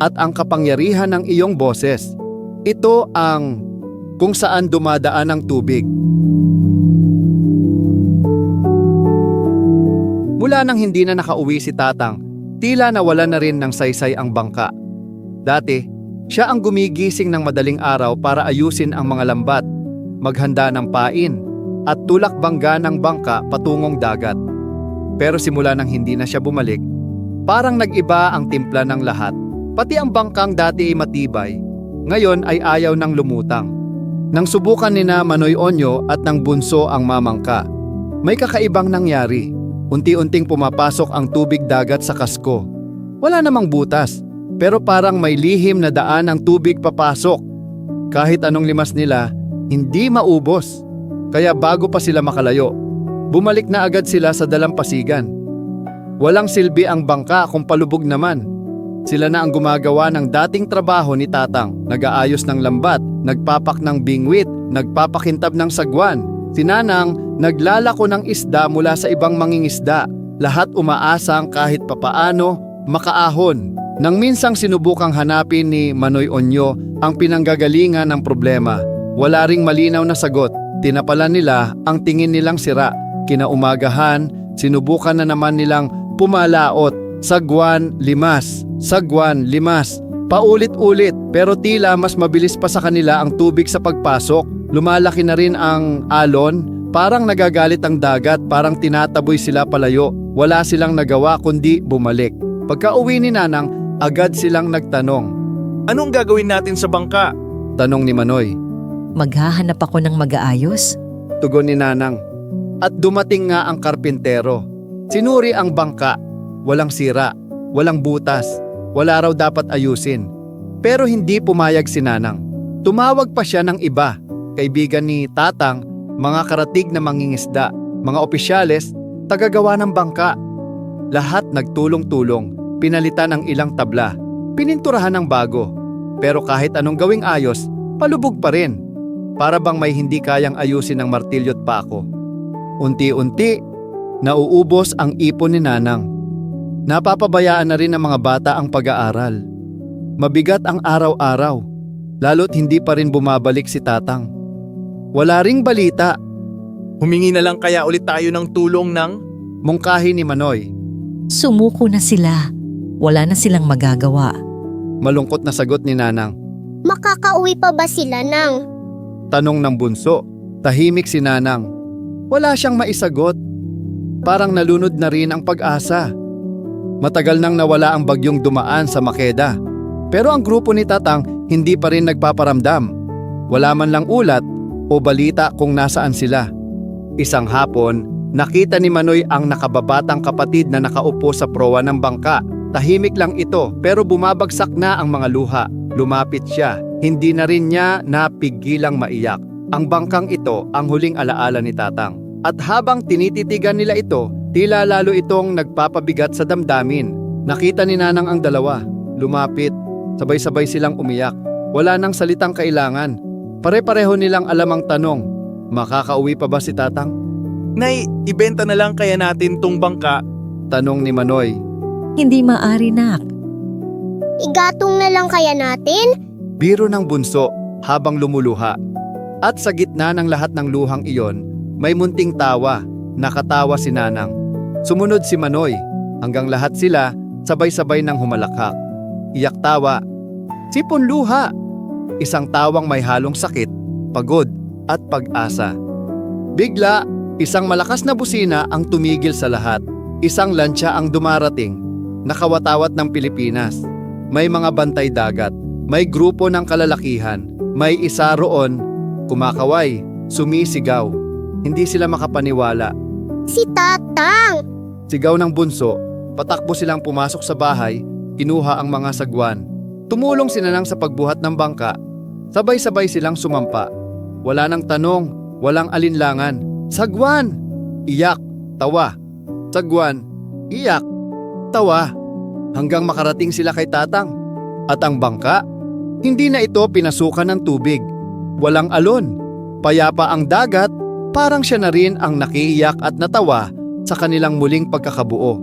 at ang kapangyarihan ng iyong boses. Ito ang kung saan dumadaan ang tubig. Mula nang hindi na nakauwi si Tatang, tila nawala na rin ng saysay ang bangka. Dati, siya ang gumigising ng madaling araw para ayusin ang mga lambat, maghanda ng pain, at tulak bangga ng bangka patungong dagat. Pero simula nang hindi na siya bumalik, parang nag-iba ang timpla ng lahat. Pati ang bangkang dati ay matibay, ngayon ay ayaw ng lumutang. Nang subukan ni na Manoy Onyo at ng bunso ang mamangka, may kakaibang nangyari. Unti-unting pumapasok ang tubig dagat sa kasko. Wala namang butas, pero parang may lihim na daan ang tubig papasok. Kahit anong limas nila, hindi maubos. Kaya bago pa sila makalayo, bumalik na agad sila sa dalampasigan. Walang silbi ang bangka kung palubog naman. Sila na ang gumagawa ng dating trabaho ni Tatang, nag-aayos ng lambat, nagpapak ng bingwit, nagpapakintab ng sagwan. Si Nanang, naglalako ng isda mula sa ibang mangingisda. Lahat umaasang kahit papaano makaahon. Nang minsang sinubukang hanapin ni Manoy Onyo ang pinanggagalingan ng problema, wala ring malinaw na sagot. Tinapalan nila ang tingin nilang sira. Kinaumagahan, sinubukan na naman nilang pumalaot. Sagwan, limas. Sagwan, limas. Paulit-ulit pero tila mas mabilis pa sa kanila ang tubig sa pagpasok. Lumalaki na rin ang alon. Parang nagagalit ang dagat, parang tinataboy sila palayo. Wala silang nagawa kundi bumalik. Pagka uwi ni Nanang, agad silang nagtanong. Anong gagawin natin sa bangka? Tanong ni Manoy. Maghahanap ako ng mag-aayos. Tugon ni Nanang. At dumating nga ang karpintero. Sinuri ang bangka. Walang sira, walang butas, wala raw dapat ayusin. Pero hindi pumayag si Nanang. Tumawag pa siya ng iba, kaibigan ni Tatang, mga karatig na mangingisda, mga opisyales, tagagawa ng bangka. Lahat nagtulong-tulong, pinalitan ang ilang tabla, pininturahan ng bago. Pero kahit anong gawing ayos, palubog pa rin. Para bang may hindi kayang ayusin ng martilyo't pako. Unti-unti, nauubos ang ipon ni Nanang. Napapabayaan na rin ng mga bata ang pag-aaral. Mabigat ang araw-araw, lalo't hindi pa rin bumabalik si Tatang. Wala ring balita, Humingi na lang kaya ulit tayo ng tulong ng... mungkahi ni Manoy. Sumuko na sila. Wala na silang magagawa. Malungkot na sagot ni Nanang. Makakauwi pa ba sila nang? Tanong ng bunso. Tahimik si Nanang. Wala siyang maisagot. Parang nalunod na rin ang pag-asa. Matagal nang nawala ang bagyong dumaan sa Makeda. Pero ang grupo ni Tatang hindi pa rin nagpaparamdam. Wala man lang ulat o balita kung nasaan sila. Isang hapon, nakita ni Manoy ang nakababatang kapatid na nakaupo sa prowa ng bangka. Tahimik lang ito pero bumabagsak na ang mga luha. Lumapit siya. Hindi na rin niya napigilang maiyak. Ang bangkang ito ang huling alaala ni Tatang. At habang tinititigan nila ito, tila lalo itong nagpapabigat sa damdamin. Nakita ni Nanang ang dalawa. Lumapit. Sabay-sabay silang umiyak. Wala nang salitang kailangan. Pare-pareho nilang alam ang tanong. Makakauwi pa ba si Tatang? Nay, ibenta na lang kaya natin tong bangka. Tanong ni Manoy. Hindi maari nak. Igatong na lang kaya natin? Biro ng bunso habang lumuluha. At sa gitna ng lahat ng luhang iyon, may munting tawa. Nakatawa si Nanang. Sumunod si Manoy. Hanggang lahat sila sabay-sabay nang humalakhak. Iyak tawa. Sipon luha. Isang tawang may halong sakit, pagod at pag-asa. Bigla, isang malakas na busina ang tumigil sa lahat. Isang lansya ang dumarating, nakawatawat ng Pilipinas. May mga bantay dagat, may grupo ng kalalakihan, may isa roon, kumakaway, sumisigaw. Hindi sila makapaniwala. Si Tatang! Sigaw ng bunso, patakbo silang pumasok sa bahay, kinuha ang mga sagwan. Tumulong si Nanang sa pagbuhat ng bangka. Sabay-sabay silang sumampa. Wala nang tanong, walang alinlangan. Sagwan! Iyak, tawa. Sagwan, iyak, tawa. Hanggang makarating sila kay Tatang. At ang bangka, hindi na ito pinasukan ng tubig. Walang alon. Payapa ang dagat, parang siya na rin ang nakiiyak at natawa sa kanilang muling pagkakabuo.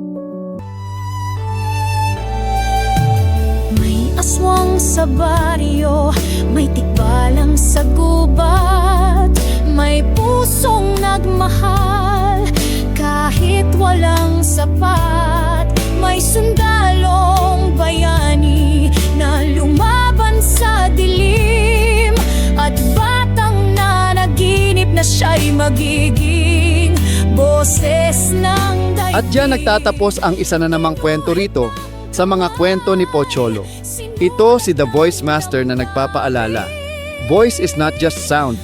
May aswang sa baryo, may tikbalang sa gubat, may pusong nagmahal, kahit walang sapat, may sundalong At diyan nagtatapos ang isa na namang kwento rito sa mga kwento ni Pocholo. Ito si The Voice Master na nagpapaalala. Voice is not just sound,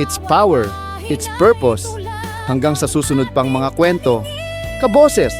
it's power, it's purpose. Hanggang sa susunod pang mga kwento, kaboses!